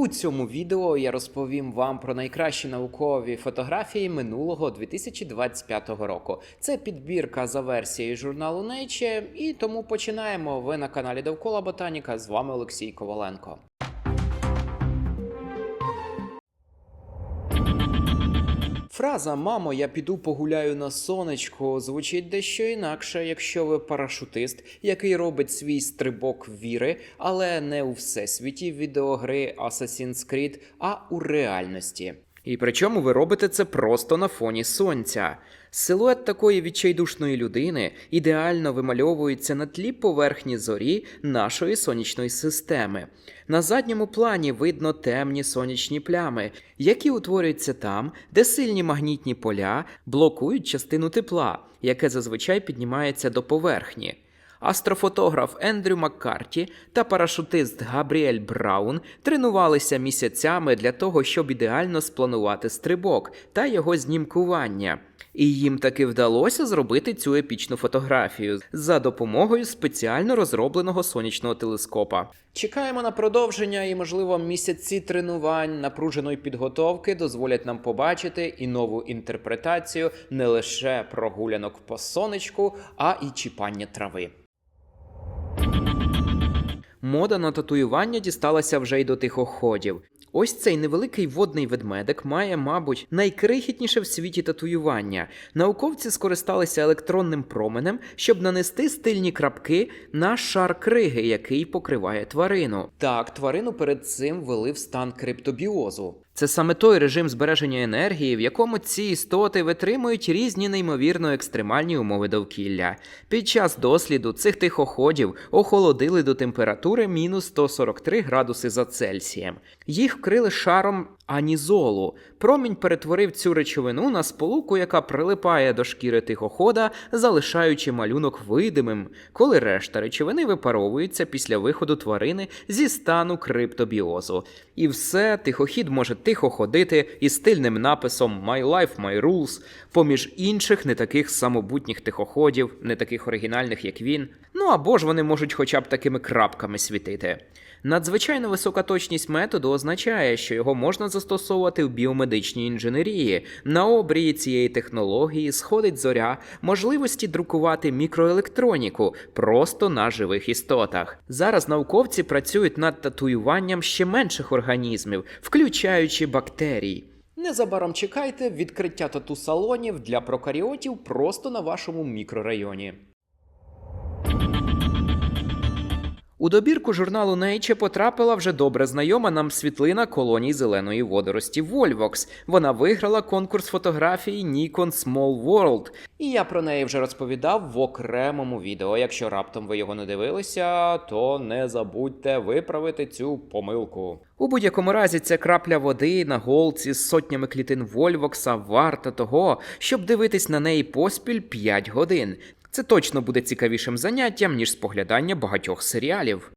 У цьому відео я розповім вам про найкращі наукові фотографії минулого 2025 року. Це підбірка за версією журналу Nature, і тому починаємо. Ви на каналі Довкола Ботаніка. З вами Олексій Коваленко. Фраза Мамо, я піду погуляю на сонечку звучить дещо інакше, якщо ви парашутист, який робить свій стрибок віри, але не у всесвіті відеогри Assassin's Creed, а у реальності. І причому ви робите це просто на фоні сонця. Силует такої відчайдушної людини ідеально вимальовується на тлі поверхні зорі нашої сонячної системи. На задньому плані видно темні сонячні плями, які утворюються там, де сильні магнітні поля блокують частину тепла, яке зазвичай піднімається до поверхні. Астрофотограф Ендрю Маккарті та парашутист Габріель Браун тренувалися місяцями для того, щоб ідеально спланувати стрибок та його знімкування. І їм таки вдалося зробити цю епічну фотографію за допомогою спеціально розробленого сонячного телескопа. Чекаємо на продовження і, можливо, місяці тренувань, напруженої підготовки дозволять нам побачити і нову інтерпретацію не лише прогулянок по сонечку, а і чіпання трави. Мода на татуювання дісталася вже й до тихоходів. Ось цей невеликий водний ведмедик має, мабуть, найкрихітніше в світі татуювання. Науковці скористалися електронним променем, щоб нанести стильні крапки на шар криги, який покриває тварину. Так, тварину перед цим ввели в стан криптобіозу. Це саме той режим збереження енергії, в якому ці істоти витримують різні неймовірно екстремальні умови довкілля. Під час досліду цих тихоходів охолодили до температури мінус 143 градуси за Цельсієм. Їх вкрили шаром анізолу. Промінь перетворив цю речовину на сполуку, яка прилипає до шкіри тихохода, залишаючи малюнок видимим, коли решта речовини випаровується після виходу тварини зі стану криптобіозу. І все тихохід може тихо ходити із стильним написом My Life, My Rules, поміж інших не таких самобутніх тихоходів, не таких оригінальних, як він. Ну або ж вони можуть хоча б такими крапками світити. Надзвичайно висока точність методу означає, що його можна застосовувати в біомедичній інженерії. На обрії цієї технології сходить зоря можливості друкувати мікроелектроніку просто на живих істотах. Зараз науковці працюють над татуюванням ще менших організмів, включаючи бактерій. Незабаром чекайте відкриття тату-салонів для прокаріотів просто на вашому мікрорайоні. У добірку журналу Nature потрапила вже добре знайома нам світлина колоній зеленої водорості Volvox. Вона виграла конкурс фотографії Nikon Small World, і я про неї вже розповідав в окремому відео. Якщо раптом ви його не дивилися, то не забудьте виправити цю помилку. У будь-якому разі ця крапля води на голці з сотнями клітин Вольвокса варта того, щоб дивитись на неї поспіль 5 годин. Це точно буде цікавішим заняттям, ніж споглядання багатьох серіалів.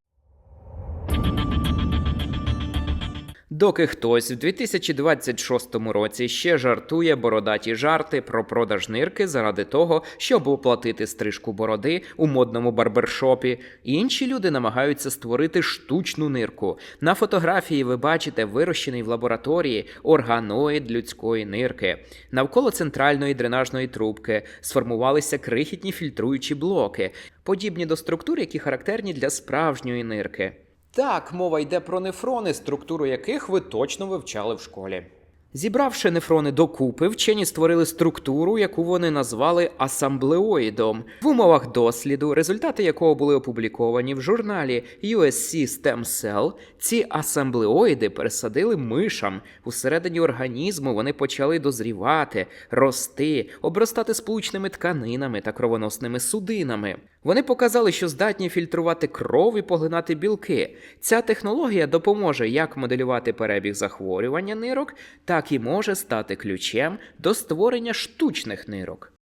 Доки хтось в 2026 році ще жартує бородаті жарти про продаж нирки заради того, щоб оплатити стрижку бороди у модному барбершопі, інші люди намагаються створити штучну нирку. На фотографії ви бачите вирощений в лабораторії органоїд людської нирки. Навколо центральної дренажної трубки сформувалися крихітні фільтруючі блоки, подібні до структур, які характерні для справжньої нирки. Так, мова йде про нефрони, структуру яких ви точно вивчали в школі. Зібравши нефрони докупи, вчені створили структуру, яку вони назвали асамблеоїдом. В умовах досліду, результати якого були опубліковані в журналі USC Stem Cell, ці асамблеоїди пересадили мишам. Усередині організму вони почали дозрівати, рости, обростати сполучними тканинами та кровоносними судинами. Вони показали, що здатні фільтрувати кров і поглинати білки. Ця технологія допоможе як моделювати перебіг захворювання нирок, так і може стати ключем до створення штучних нирок.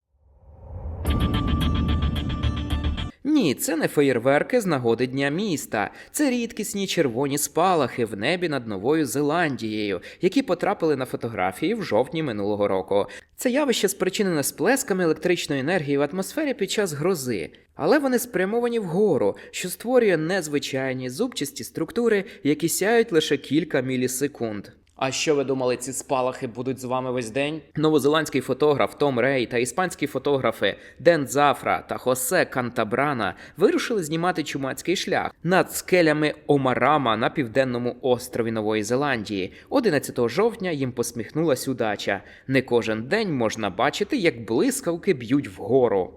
Ні, це не феєрверки з нагоди Дня міста. Це рідкісні червоні спалахи в небі над Новою Зеландією, які потрапили на фотографії в жовтні минулого року. Це явище спричинене сплесками електричної енергії в атмосфері під час грози, але вони спрямовані вгору, що створює незвичайні зубчасті структури, які сяють лише кілька мілісекунд. А що ви думали, ці спалахи будуть з вами весь день? Новозеландський фотограф Том Рей та іспанські фотографи Ден Зафра та Хосе Кантабрана вирушили знімати чумацький шлях над скелями Омарама на південному острові Нової Зеландії. 11 жовтня їм посміхнулась удача. Не кожен день можна бачити, як блискавки б'ють вгору.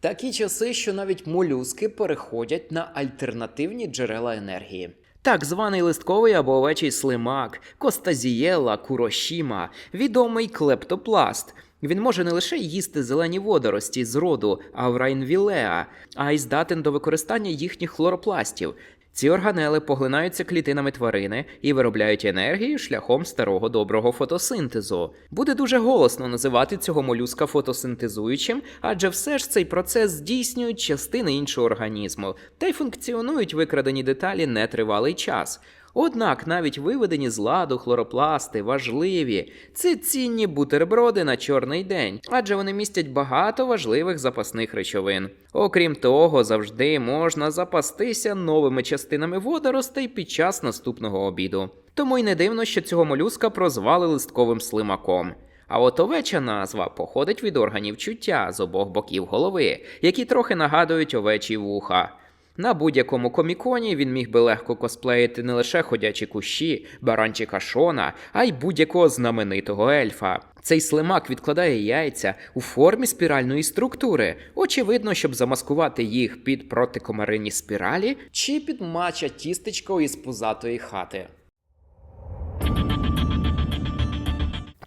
Такі часи, що навіть молюски переходять на альтернативні джерела енергії. Так званий листковий або овечий слимак, костазієла, курошіма, відомий клептопласт. Він може не лише їсти зелені водорості з роду Авраінвілеа, а й здатен до використання їхніх хлоропластів. Ці органели поглинаються клітинами тварини і виробляють енергію шляхом старого доброго фотосинтезу. Буде дуже голосно називати цього молюска фотосинтезуючим, адже все ж цей процес здійснюють частини іншого організму, та й функціонують викрадені деталі нетривалий час. Однак навіть виведені з ладу хлоропласти важливі. Це цінні бутерброди на чорний день, адже вони містять багато важливих запасних речовин. Окрім того, завжди можна запастися новими частинами водоростей під час наступного обіду. Тому й не дивно, що цього молюска прозвали листковим слимаком. А от овеча назва походить від органів чуття з обох боків голови, які трохи нагадують овечі вуха. На будь-якому коміконі він міг би легко косплеїти не лише ходячі кущі, баранчика Шона, а й будь-якого знаменитого ельфа. Цей слимак відкладає яйця у формі спіральної структури, очевидно, щоб замаскувати їх під протикомаринні спіралі чи під мача тістечко із пузатої хати.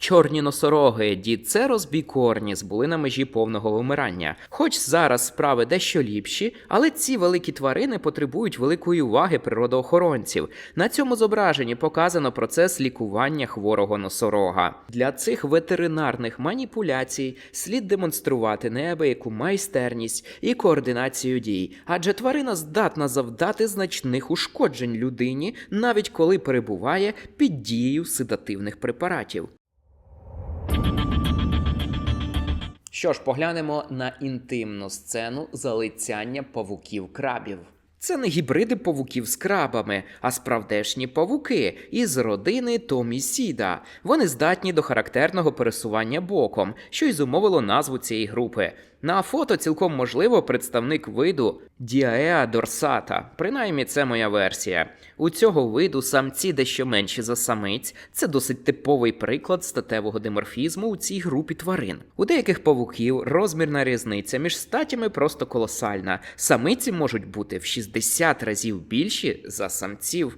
Чорні носороги, діцерос бікорніс були на межі повного вимирання. Хоч зараз справи дещо ліпші, але ці великі тварини потребують великої уваги природоохоронців. На цьому зображенні показано процес лікування хворого носорога. Для цих ветеринарних маніпуляцій слід демонструвати неабияку майстерність і координацію дій, адже тварина здатна завдати значних ушкоджень людині, навіть коли перебуває під дією седативних препаратів. Що ж, поглянемо на інтимну сцену залицяння павуків крабів. Це не гібриди павуків з крабами, а справдешні павуки із родини Томі Сіда. Вони здатні до характерного пересування боком, що й зумовило назву цієї групи. На фото цілком можливо представник виду Діаеа дорсата. Принаймні, це моя версія. У цього виду самці дещо менші за самиць. Це досить типовий приклад статевого диморфізму у цій групі тварин. У деяких павуків розмірна різниця між статями просто колосальна. Самиці можуть бути в 60 разів більші за самців.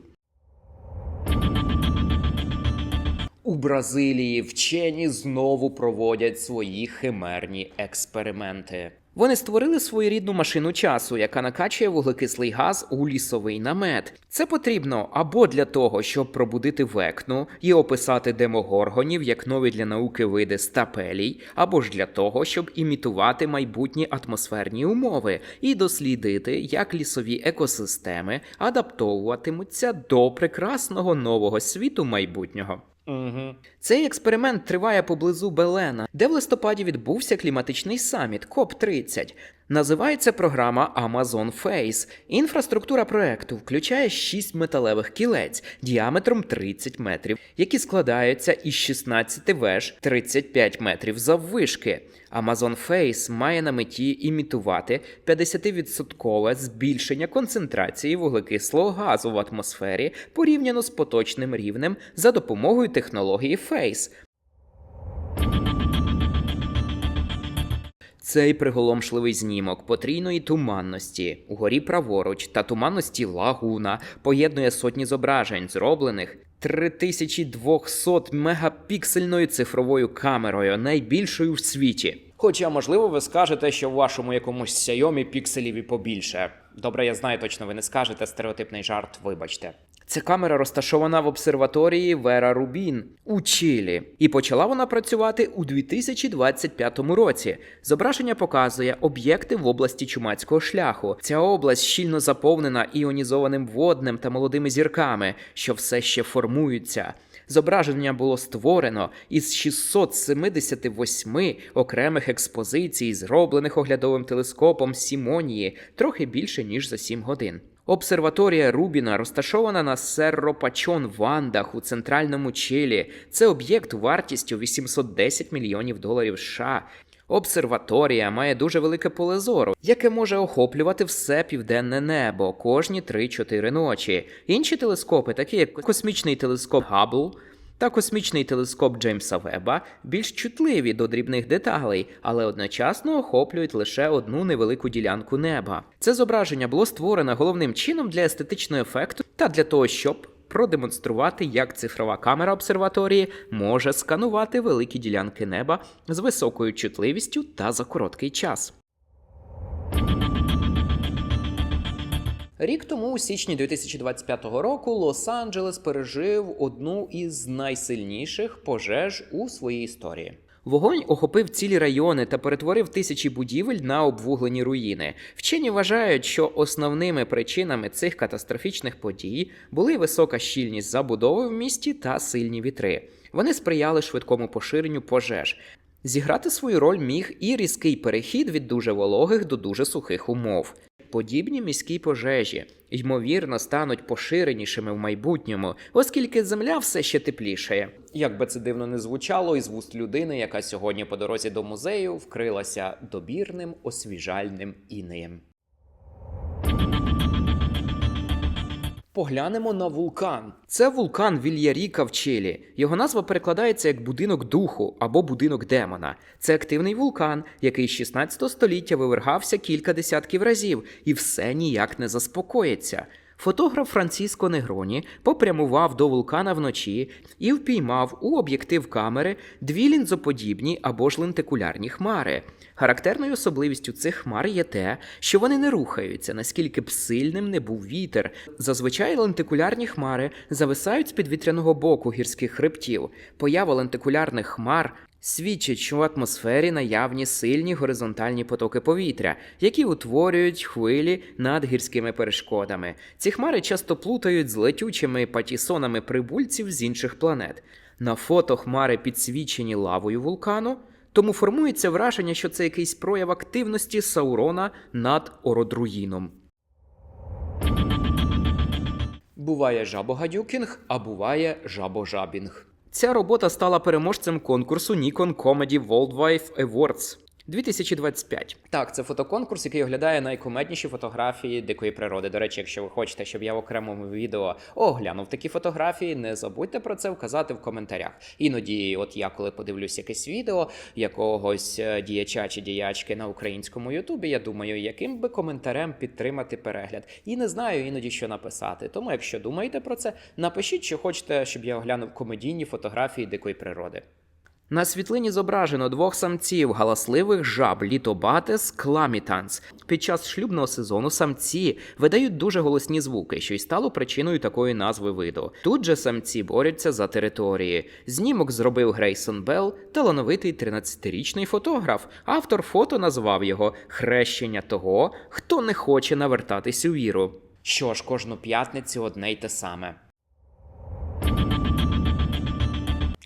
У Бразилії вчені знову проводять свої химерні експерименти. Вони створили своєрідну машину часу, яка накачує вуглекислий газ у лісовий намет. Це потрібно або для того, щоб пробудити векну і описати демогоргонів як нові для науки види стапелій, або ж для того, щоб імітувати майбутні атмосферні умови і дослідити, як лісові екосистеми адаптовуватимуться до прекрасного нового світу майбутнього. Угу. Цей експеримент триває поблизу Белена, де в листопаді відбувся кліматичний саміт КОП-30. Називається програма Amazon Face. Інфраструктура проекту включає 6 металевих кілець діаметром 30 метрів, які складаються із 16 веж 35 метрів заввишки. Amazon Face має на меті імітувати 50% збільшення концентрації вуглекислого газу в атмосфері порівняно з поточним рівнем за допомогою технології FACE. Цей приголомшливий знімок потрійної туманності угорі праворуч та туманності лагуна поєднує сотні зображень, зроблених 3200 мегапіксельною цифровою камерою, найбільшою в світі. Хоча, можливо, ви скажете, що в вашому якомусь Xiaomi пікселів і побільше. Добре, я знаю, точно ви не скажете стереотипний жарт, вибачте. Ця камера розташована в обсерваторії Вера Рубін у Чилі, і почала вона працювати у 2025 році. Зображення показує об'єкти в області чумацького шляху. Ця область щільно заповнена іонізованим воднем та молодими зірками, що все ще формуються. Зображення було створено із 678 окремих експозицій, зроблених оглядовим телескопом Сімонії, трохи більше ніж за 7 годин. Обсерваторія Рубіна розташована на Серропачон Вандах у центральному Чилі. Це об'єкт вартістю 810 мільйонів доларів США. Обсерваторія має дуже велике поле зору, яке може охоплювати все південне небо кожні 3-4 ночі. Інші телескопи, такі як космічний телескоп Габл та космічний телескоп Джеймса Веба, більш чутливі до дрібних деталей, але одночасно охоплюють лише одну невелику ділянку неба. Це зображення було створено головним чином для естетичного ефекту та для того, щоб продемонструвати, як цифрова камера обсерваторії може сканувати великі ділянки неба з високою чутливістю та за короткий час. Рік тому, у січні 2025 року, Лос-Анджелес пережив одну із найсильніших пожеж у своїй історії. Вогонь охопив цілі райони та перетворив тисячі будівель на обвуглені руїни. Вчені вважають, що основними причинами цих катастрофічних подій були висока щільність забудови в місті та сильні вітри. Вони сприяли швидкому поширенню пожеж. Зіграти свою роль міг і різкий перехід від дуже вологих до дуже сухих умов. Подібні міські пожежі, ймовірно, стануть поширенішими в майбутньому, оскільки земля все ще теплішає. Як би це дивно не звучало, із вуст людини, яка сьогодні по дорозі до музею вкрилася добірним освіжальним інеєм. Поглянемо на вулкан. Це вулкан Вільяріка в Чилі. Його назва перекладається як будинок духу або будинок демона. Це активний вулкан, який з 16 століття вивергався кілька десятків разів і все ніяк не заспокоїться. Фотограф Франциско Негроні попрямував до вулкана вночі і впіймав у об'єктив камери дві лінзоподібні або ж лентикулярні хмари. Характерною особливістю цих хмар є те, що вони не рухаються, наскільки б сильним не був вітер. Зазвичай лентикулярні хмари зависають з підвітряного боку гірських хребтів. Поява лентикулярних хмар свідчить, що в атмосфері наявні сильні горизонтальні потоки повітря, які утворюють хвилі над гірськими перешкодами. Ці хмари часто плутають з летючими патісонами прибульців з інших планет. На фото хмари підсвічені лавою вулкану, тому формується враження, що це якийсь прояв активності Саурона над Ородруїном. Буває жабогадюкінг, а буває жабожабінг. Ця робота стала переможцем конкурсу Nikon Comedy Worldwide Awards 2025. Так, це фотоконкурс, який оглядає найкомедніші фотографії дикої природи. До речі, якщо ви хочете, щоб я в окремому відео оглянув такі фотографії, не забудьте про це вказати в коментарях. Іноді, от я коли подивлюсь якесь відео якогось е, діяча чи діячки на українському Ютубі, я думаю, яким би коментарем підтримати перегляд. І не знаю іноді, що написати. Тому, якщо думаєте про це, напишіть, що хочете, щоб я оглянув комедійні фотографії дикої природи. На світлині зображено двох самців галасливих жаб літобатес кламітанс. Під час шлюбного сезону самці видають дуже голосні звуки, що й стало причиною такої назви виду. Тут же самці борються за території. Знімок зробив Грейсон Белл, талановитий 13-річний фотограф. Автор фото назвав його хрещення того, хто не хоче навертатись у віру. Що ж, кожну п'ятницю одне й те саме.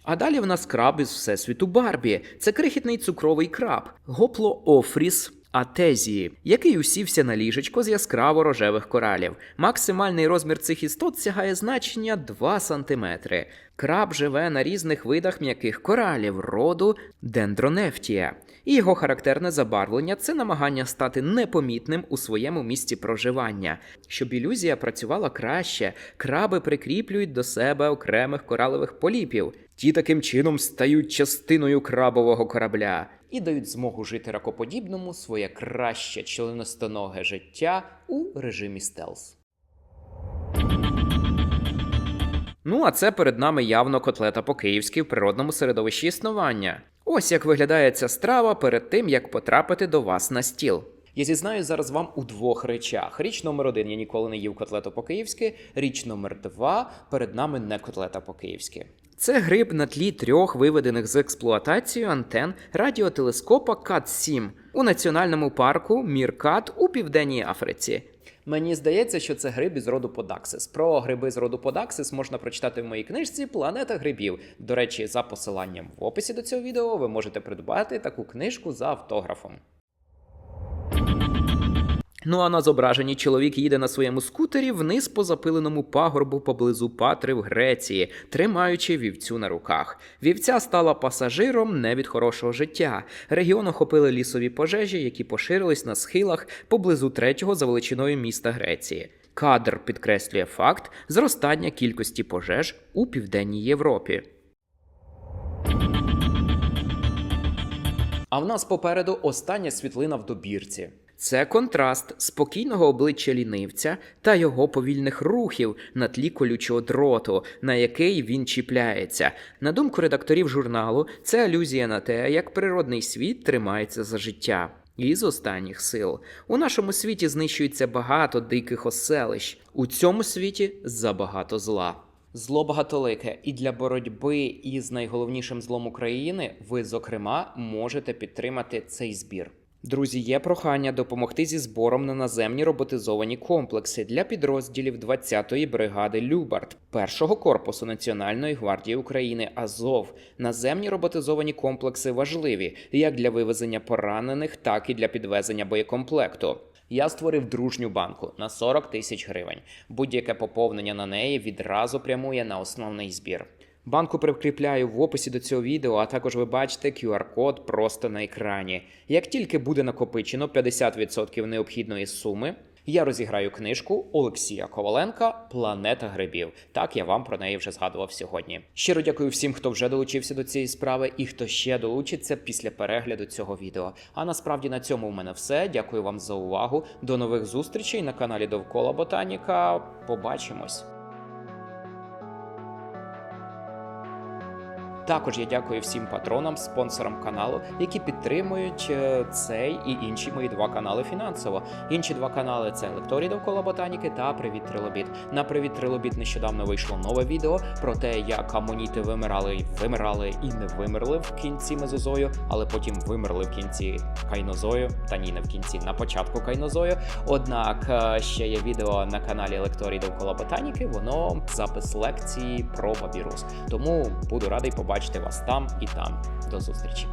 А далі в нас краб із всесвіту Барбі. Це крихітний цукровий краб, гоплоофріс атезії, який усівся на ліжечко з яскраво рожевих коралів. Максимальний розмір цих істот сягає значення 2 см. Краб живе на різних видах м'яких коралів роду дендронефтія. І його характерне забарвлення це намагання стати непомітним у своєму місці проживання. Щоб ілюзія працювала краще, краби прикріплюють до себе окремих коралових поліпів. Ті таким чином стають частиною крабового корабля і дають змогу жити ракоподібному своє краще членостоноге життя у режимі стелс. Ну, а це перед нами явно котлета по-київськи в природному середовищі існування. Ось як виглядає ця страва перед тим, як потрапити до вас на стіл. Я зізнаюсь зараз вам у двох речах. Річ номер один: я ніколи не їв котлету по-київськи. Річ номер два перед нами не котлета по-київськи. Це гриб на тлі трьох виведених з експлуатацією антен радіотелескопа КАТ-7 у національному парку Міркат у Південній Африці. Мені здається, що це гриб із роду Подаксис. Про гриби з роду Подаксис можна прочитати в моїй книжці Планета грибів. До речі, за посиланням в описі до цього відео ви можете придбати таку книжку за автографом. Ну а на зображенні чоловік їде на своєму скутері вниз по запиленому пагорбу поблизу Патри в Греції, тримаючи вівцю на руках. Вівця стала пасажиром не від хорошого життя. Регіон охопили лісові пожежі, які поширились на схилах поблизу третього за величиною міста Греції. Кадр підкреслює факт зростання кількості пожеж у південній Європі. А в нас попереду остання світлина в добірці. Це контраст спокійного обличчя лінивця та його повільних рухів на тлі колючого дроту, на який він чіпляється. На думку редакторів журналу, це алюзія на те, як природний світ тримається за життя. І з останніх сил у нашому світі знищується багато диких оселищ. У цьому світі забагато зла. Зло багатолике, і для боротьби із найголовнішим злом України ви, зокрема, можете підтримати цей збір. Друзі, є прохання допомогти зі збором на наземні роботизовані комплекси для підрозділів 20-ї бригади Любард, першого корпусу Національної гвардії України Азов. Наземні роботизовані комплекси важливі як для вивезення поранених, так і для підвезення боєкомплекту. Я створив дружню банку на 40 тисяч гривень. Будь-яке поповнення на неї відразу прямує на основний збір. Банку прикріпляю в описі до цього відео, а також ви бачите QR-код просто на екрані. Як тільки буде накопичено 50% необхідної суми, я розіграю книжку Олексія Коваленка Планета грибів. Так я вам про неї вже згадував сьогодні. Щиро дякую всім, хто вже долучився до цієї справи і хто ще долучиться після перегляду цього відео. А насправді на цьому в мене все. Дякую вам за увагу. До нових зустрічей на каналі Довкола Ботаніка. Побачимось. Також я дякую всім патронам, спонсорам каналу, які підтримують е, цей і інші мої два канали фінансово. Інші два канали це Лекторій довкола ботаніки та Привіт Трилобіт. На Привіт Трилобіт нещодавно вийшло нове відео про те, як амоніти вимирали, вимирали і не вимерли в кінці мезозою, але потім вимерли в кінці кайнозою. Та ні, не в кінці, на початку кайнозою. Однак е, ще є відео на каналі Лекторій довкола ботаніки. Воно запис лекції про папірус. Тому буду радий побачити вас там і там. До зустрічі.